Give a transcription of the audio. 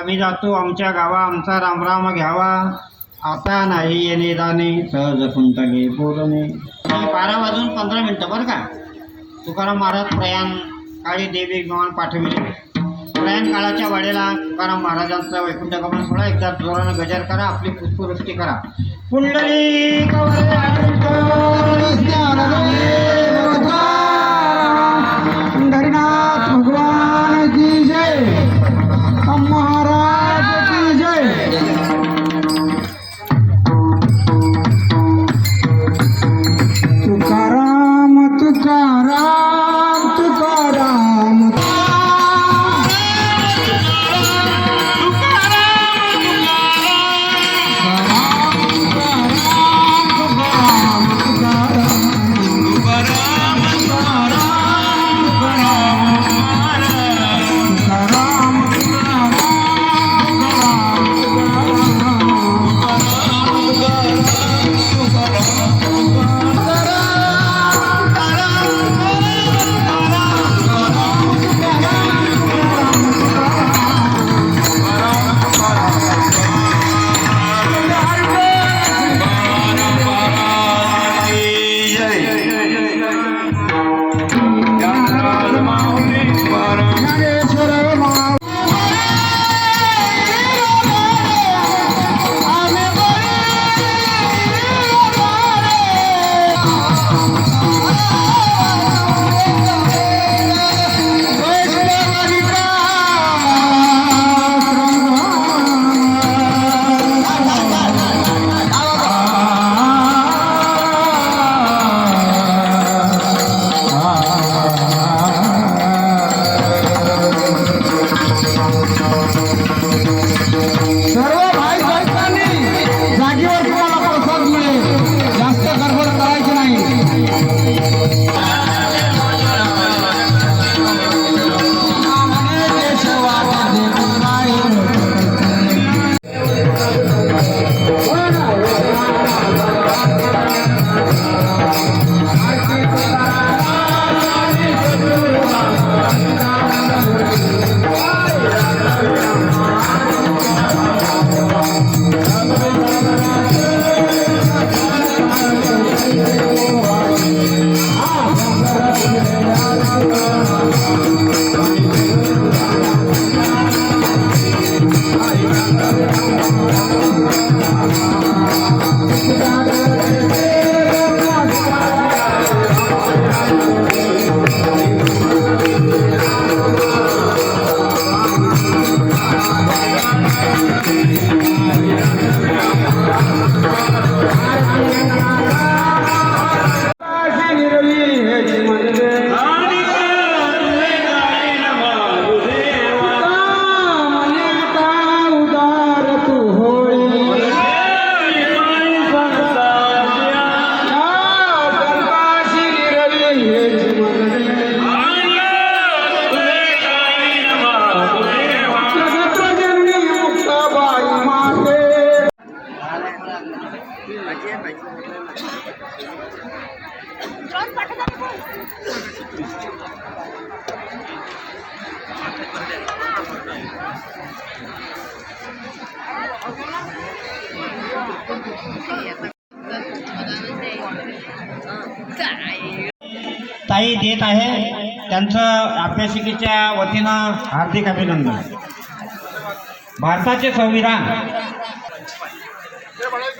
आम्ही जातो आमच्या गावा आमचा रामराम घ्यावा. आता नाही येणे जाणे सहज कुंतले बोलणे. म्हणजे बारा वाजून पंधरा मिनटं बरं का? तुकाराम महाराज प्रयाण काळी देवी गमन पाठविले. प्रयाण काळाच्या वाडेला तुकाराम महाराजांचा वैकुंठ गमन सोडा. एकदा जोरानं गजर करा आपली पुष्पवृष्टी करा. कुंडली तुकाराम ताई देत आहे. त्यांचं अभ्यासिकेच्या वतीनं हार्दिक अभिनंदन. भारताचे संविधान